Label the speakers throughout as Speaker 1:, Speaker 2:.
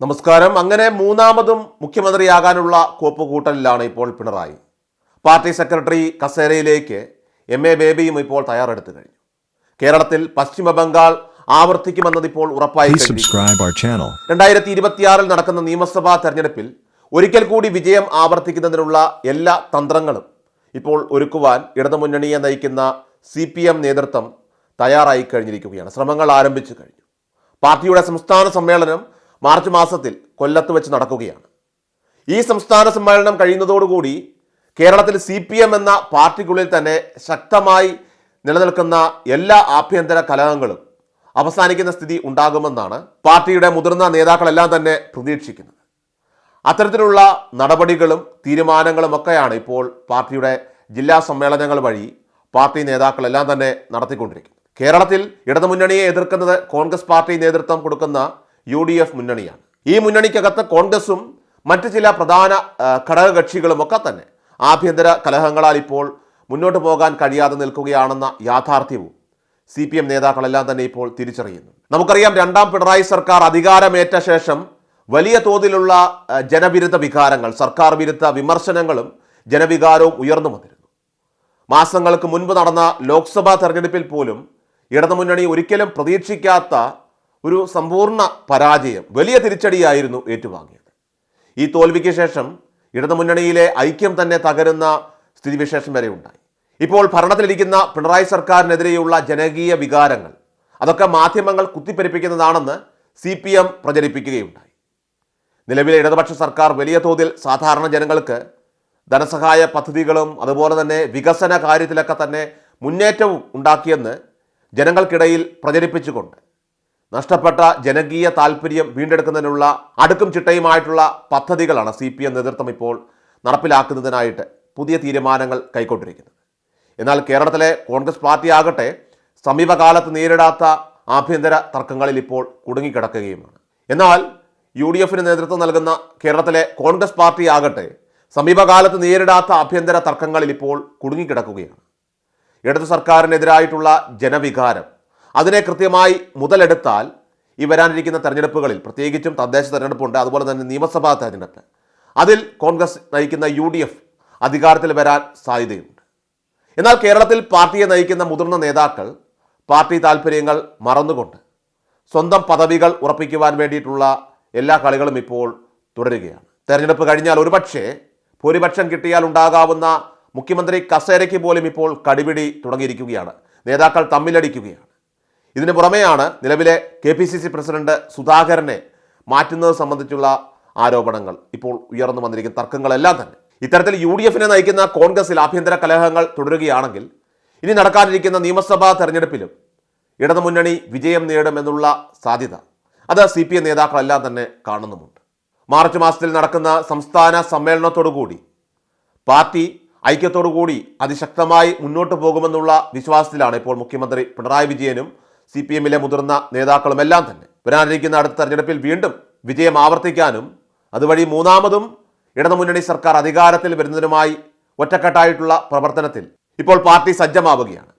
Speaker 1: നമസ്കാരം. അങ്ങനെ മൂന്നാമതും മുഖ്യമന്ത്രിയാകാനുള്ള കോപ്പ് കൂട്ടലിലാണ് ഇപ്പോൾ പിണറായി. പാർട്ടി സെക്രട്ടറി കസേരയിലേക്ക് എം എ ബേബിയും ഇപ്പോൾ തയ്യാറെടുത്തു കഴിഞ്ഞു. കേരളത്തിൽ പശ്ചിമബംഗാൾ ആവർത്തിക്കുമെന്നത് ഇപ്പോൾ ഉറപ്പായി രണ്ടായിരത്തി ഇരുപത്തിയാറിൽ നടക്കുന്ന നിയമസഭാ തെരഞ്ഞെടുപ്പിൽ ഒരിക്കൽ കൂടി വിജയം ആവർത്തിക്കുന്നതിനുള്ള എല്ലാ തന്ത്രങ്ങളും ഇപ്പോൾ ഒരുക്കുവാൻ ഇടതുമുന്നണിയെ നയിക്കുന്ന സി പി എം നേതൃത്വം തയ്യാറായി കഴിഞ്ഞിരിക്കുകയാണ്. ശ്രമങ്ങൾ ആരംഭിച്ചു കഴിഞ്ഞു. പാർട്ടിയുടെ സംസ്ഥാന സമ്മേളനം മാർച്ച് മാസത്തിൽ കൊല്ലത്ത് വെച്ച് നടക്കുകയാണ്. ഈ സംസ്ഥാന സമ്മേളനം കഴിയുന്നതോടുകൂടി കേരളത്തിൽ സി പി എം എന്ന പാർട്ടിക്കുള്ളിൽ തന്നെ ശക്തമായി നിലനിൽക്കുന്ന എല്ലാ ആഭ്യന്തര കലഹങ്ങളും അവസാനിക്കുന്ന സ്ഥിതി ഉണ്ടാകുമെന്നാണ് പാർട്ടിയുടെ മുതിർന്ന നേതാക്കളെല്ലാം തന്നെ പ്രതീക്ഷിക്കുന്നത്. അത്തരത്തിലുള്ള നടപടികളും തീരുമാനങ്ങളും ഒക്കെയാണ് ഇപ്പോൾ പാർട്ടിയുടെ ജില്ലാ സമ്മേളനങ്ങൾ വഴി പാർട്ടി നേതാക്കളെല്ലാം തന്നെ നടത്തിക്കൊണ്ടിരിക്കുന്നത്. കേരളത്തിൽ ഇടതുമുന്നണിയെ എതിർക്കുന്നത് കോൺഗ്രസ് പാർട്ടി നേതൃത്വം കൊടുക്കുന്ന യു ഡി എഫ് മുന്നണിയാണ്. ഈ മുന്നണിക്കകത്ത് കോൺഗ്രസും മറ്റ് ചില പ്രധാന ഘടകകക്ഷികളുമൊക്കെ ഘടകകക്ഷികളും തന്നെ. ആഭ്യന്തര കലഹങ്ങളാൽ ഇപ്പോൾ മുന്നോട്ട് പോകാൻ കഴിയാതെ നിൽക്കുകയാണെന്ന യാഥാർത്ഥ്യവും സി പി എം നേതാക്കളെല്ലാം തന്നെ ഇപ്പോൾ തിരിച്ചറിയുന്നു. നമുക്കറിയാം രണ്ടാം പിണറായി സർക്കാർ അധികാരമേറ്റ ശേഷം വലിയ തോതിലുള്ള ജനവിരുദ്ധ വികാരങ്ങൾ സർക്കാർ വിരുദ്ധ വിമർശനങ്ങളും ജനവികാരവും ഉയർന്നു വന്നിരുന്നു. മാസങ്ങൾക്ക് മുൻപ് നടന്ന ലോക്സഭാ തെരഞ്ഞെടുപ്പിൽ പോലും ഇടതുമുന്നണി ഒരിക്കലും പ്രതീക്ഷിക്കാത്ത ഒരു സമ്പൂർണ പരാജയം വലിയ തിരിച്ചടിയായിരുന്നു ഏറ്റുവാങ്ങിയത്. ഈ തോൽവിക്ക് ശേഷം ഇടതുമുന്നണിയിലെ ഐക്യം തന്നെ തകരുന്ന സ്ഥിതിവിശേഷം വരെ ഉണ്ടായി. ഇപ്പോൾ ഭരണത്തിലിരിക്കുന്ന പിണറായി സർക്കാരിനെതിരെയുള്ള ജനകീയ വികാരങ്ങൾ അതൊക്കെ മാധ്യമങ്ങൾ കുത്തിപ്പെരിപ്പിക്കുന്നതാണെന്ന് സി പി എം പ്രചരിപ്പിക്കുകയുണ്ടായി. നിലവിലെ ഇടതുപക്ഷ സർക്കാർ വലിയ തോതിൽ സാധാരണ ജനങ്ങൾക്ക് ധനസഹായ പദ്ധതികളും അതുപോലെ തന്നെ വികസന കാര്യത്തിലൊക്കെ തന്നെ മുന്നേറ്റവും ഉണ്ടാക്കിയെന്ന് ജനങ്ങൾക്കിടയിൽ പ്രചരിപ്പിച്ചുകൊണ്ട് നഷ്ടപ്പെട്ട ജനകീയ താല്പര്യം വീണ്ടെടുക്കുന്നതിനുള്ള അടുക്കും ചിട്ടയുമായിട്ടുള്ള പദ്ധതികളാണ് സി പി എം നേതൃത്വം ഇപ്പോൾ നടപ്പിലാക്കുന്നതിനായിട്ട് പുതിയ തീരുമാനങ്ങൾ കൈക്കൊണ്ടിരിക്കുന്നത്. എന്നാൽ കേരളത്തിലെ കോൺഗ്രസ് പാർട്ടി ആകട്ടെ സമീപകാലത്ത് നേരിടാത്ത ആഭ്യന്തര തർക്കങ്ങളിൽ ഇപ്പോൾ കുടുങ്ങിക്കിടക്കുകയുമാണ്. എന്നാൽ യു ഡി എഫിന് നേതൃത്വം നൽകുന്ന കേരളത്തിലെ കോൺഗ്രസ് പാർട്ടി ആകട്ടെ സമീപകാലത്ത് നേരിടാത്ത ആഭ്യന്തര തർക്കങ്ങളിൽ ഇപ്പോൾ കുടുങ്ങിക്കിടക്കുകയാണ്. ഇടതു സർക്കാരിനെതിരായിട്ടുള്ള ജനവികാരം അതിനെ കൃത്യമായി മുതലെടുത്താൽ ഈ വരാനിരിക്കുന്ന തെരഞ്ഞെടുപ്പുകളിൽ പ്രത്യേകിച്ചും തദ്ദേശ തെരഞ്ഞെടുപ്പുണ്ട് അതുപോലെ തന്നെ നിയമസഭാ തെരഞ്ഞെടുപ്പ് അതിൽ കോൺഗ്രസ് നയിക്കുന്ന യു ഡി എഫ് അധികാരത്തിൽ വരാൻ സാധ്യതയുണ്ട്. എന്നാൽ കേരളത്തിൽ പാർട്ടിയെ നയിക്കുന്ന മുതിർന്ന നേതാക്കൾ പാർട്ടി താല്പര്യങ്ങൾ മറന്നുകൊണ്ട് സ്വന്തം പദവികൾ ഉറപ്പിക്കുവാൻ വേണ്ടിയിട്ടുള്ള എല്ലാ കളികളും ഇപ്പോൾ തുടരുകയാണ്. തെരഞ്ഞെടുപ്പ് കഴിഞ്ഞാൽ ഒരുപക്ഷെ ഭൂരിപക്ഷം കിട്ടിയാൽ ഉണ്ടാകാവുന്ന മുഖ്യമന്ത്രി കസേരയ്ക്ക് പോലും ഇപ്പോൾ കടിപിടി തുടങ്ങിയിരിക്കുകയാണ്. നേതാക്കൾ തമ്മിലടിക്കുകയാണ്. ഇതിന് പുറമെയാണ് നിലവിലെ K P C C president സുധാകരനെ മാറ്റുന്നത് സംബന്ധിച്ചുള്ള ആരോപണങ്ങൾ. ഇപ്പോൾ ഉയർന്നു വന്നിരിക്കുന്ന തർക്കങ്ങളെല്ലാം തന്നെ. ഇത്തരത്തിൽ യു ഡി എഫിനെ നയിക്കുന്ന കോൺഗ്രസിൽ ആഭ്യന്തര കലഹങ്ങൾ തുടരുകയാണെങ്കിൽ ഇനി നടക്കാനിരിക്കുന്ന നിയമസഭാ തെരഞ്ഞെടുപ്പിലും ഇടതുമുന്നണി വിജയം നേടുമെന്നുള്ള സാധ്യത അത് സി പി എം നേതാക്കളെല്ലാം തന്നെ കാണുന്നുമുണ്ട്. മാർച്ച് മാസത്തിൽ നടക്കുന്ന സംസ്ഥാന സമ്മേളനത്തോടുകൂടി പാർട്ടി ഐക്യത്തോടുകൂടി അതിശക്തമായി മുന്നോട്ട് പോകുമെന്നുള്ള വിശ്വാസത്തിലാണ് ഇപ്പോൾ മുഖ്യമന്ത്രി പിണറായി വിജയനും സി പി എമ്മിലെ മുതിർന്ന നേതാക്കളുമെല്ലാം തന്നെ വരാനിരിക്കുന്ന അടുത്ത തെരഞ്ഞെടുപ്പിൽ വീണ്ടും വിജയം ആവർത്തിക്കാനും അതുവഴി മൂന്നാമതും ഇടതുമുന്നണി സർക്കാർ അധികാരത്തിൽ വരുന്നതിനുമായി ഒറ്റക്കെട്ടായിട്ടുള്ള പ്രവർത്തനത്തിൽ ഇപ്പോൾ പാർട്ടി സജ്ജമാവുകയാണ്.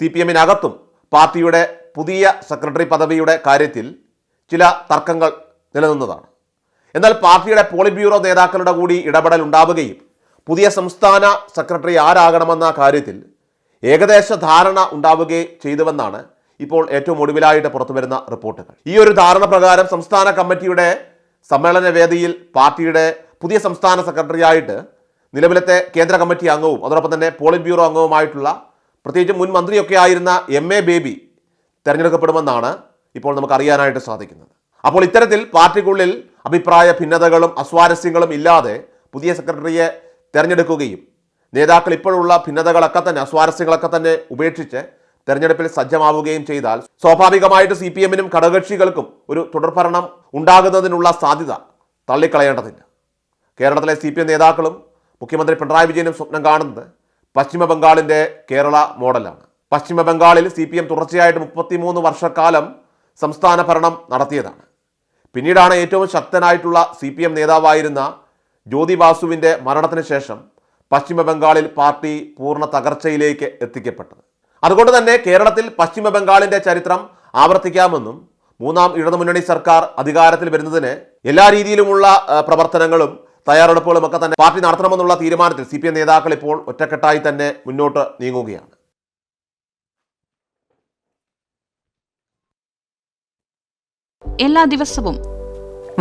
Speaker 1: സി പി എമ്മിനകത്തും പാർട്ടിയുടെ പുതിയ സെക്രട്ടറി പദവിയുടെ കാര്യത്തിൽ ചില തർക്കങ്ങൾ നിലനിന്നതാണ്. എന്നാൽ പാർട്ടിയുടെ പോളിറ്റ് ബ്യൂറോ നേതാക്കളുടെ കൂടി ഇടപെടൽ ഉണ്ടാവുകയും പുതിയ സംസ്ഥാന സെക്രട്ടറി ആരാകണമെന്ന കാര്യത്തിൽ ഏകദേശ ധാരണ ഉണ്ടാവുകയും ചെയ്തുവെന്നാണ് ഇപ്പോൾ ഏറ്റവും ഒടുവിലായിട്ട് പുറത്തുവരുന്ന റിപ്പോർട്ടുകൾ. ഈ ഒരു ധാരണ പ്രകാരം സംസ്ഥാന കമ്മിറ്റിയുടെ സമ്മേളന വേദിയിൽ പാർട്ടിയുടെ പുതിയ സംസ്ഥാന സെക്രട്ടറിയായിട്ട് നിലവിലത്തെ കേന്ദ്ര കമ്മിറ്റി അംഗവും അതോടൊപ്പം തന്നെ പോളിറ്റ് ബ്യൂറോ അംഗവുമായിട്ടുള്ള പ്രത്യേകിച്ച് മുൻ മന്ത്രിയൊക്കെ ആയിരുന്ന എം എ ബേബി തെരഞ്ഞെടുക്കപ്പെടുമെന്നാണ് ഇപ്പോൾ നമുക്ക് അറിയാനായിട്ട് സാധിക്കുന്നത്. അപ്പോൾ ഇത്തരത്തിൽ പാർട്ടിക്കുള്ളിൽ അഭിപ്രായ ഭിന്നതകളും അസ്വാരസ്യങ്ങളും ഇല്ലാതെ പുതിയ സെക്രട്ടറിയെ തെരഞ്ഞെടുക്കുകയും നേതാക്കൾ ഇപ്പോഴുള്ള ഭിന്നതകളൊക്കെ തന്നെ അസ്വാരസ്യങ്ങളൊക്കെ തന്നെ ഉപേക്ഷിച്ച് തെരഞ്ഞെടുപ്പിൽ സജ്ജമാവുകയും ചെയ്താൽ സ്വാഭാവികമായിട്ട് സി പി എമ്മിനും ഘടകകക്ഷികൾക്കും ഒരു തുടർഭരണം ഉണ്ടാകുന്നതിനുള്ള സാധ്യത തള്ളിക്കളയേണ്ടതില്ല. കേരളത്തിലെ സി പി എം നേതാക്കളും മുഖ്യമന്ത്രി പിണറായി വിജയനും സ്വപ്നം കാണുന്നത് പശ്ചിമബംഗാളിന്റെ കേരള മോഡലാണ്. പശ്ചിമബംഗാളിൽ സി പി എം തുടർച്ചയായിട്ട് മുപ്പത്തിമൂന്ന് വർഷക്കാലം സംസ്ഥാന ഭരണം നടത്തിയതാണ്. പിന്നീടാണ് ഏറ്റവും ശക്തനായിട്ടുള്ള സി പി എം നേതാവായിരുന്ന ജ്യോതി ബാസുവിന്റെ മരണത്തിന് ശേഷം പശ്ചിമബംഗാളിൽ പാർട്ടി പൂർണ തകർച്ചയിലേക്ക് എത്തിക്കപ്പെട്ടത്. അതുകൊണ്ട് തന്നെ കേരളത്തിൽ പശ്ചിമ ബംഗാളിന്റെ ചരിത്രം ആവർത്തിക്കാമെന്നും മൂന്നാം ഇടതുമുന്നണി സർക്കാർ അധികാരത്തിൽ വരുന്നതിന് എല്ലാ രീതിയിലുമുള്ള പ്രവർത്തനങ്ങളും തയ്യാറെടുപ്പുകളും ഒക്കെ തന്നെ പാർട്ടി നടത്തണമെന്നുള്ള തീരുമാനത്തിൽ സി നേതാക്കൾ ഇപ്പോൾ ഒറ്റക്കെട്ടായി തന്നെ മുന്നോട്ട് നീങ്ങുകയാണ്.
Speaker 2: എല്ലാ ദിവസവും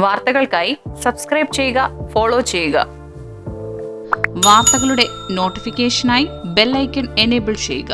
Speaker 3: വാർത്തകൾക്കായി സബ്സ്ക്രൈബ് ചെയ്യുക ഫോളോ ചെയ്യുക.
Speaker 2: വാർത്തകളുടെ നോട്ടിഫിക്കേഷനായി ബെല്ലൈക്കൺ എനേബിൾ ചെയ്യുക.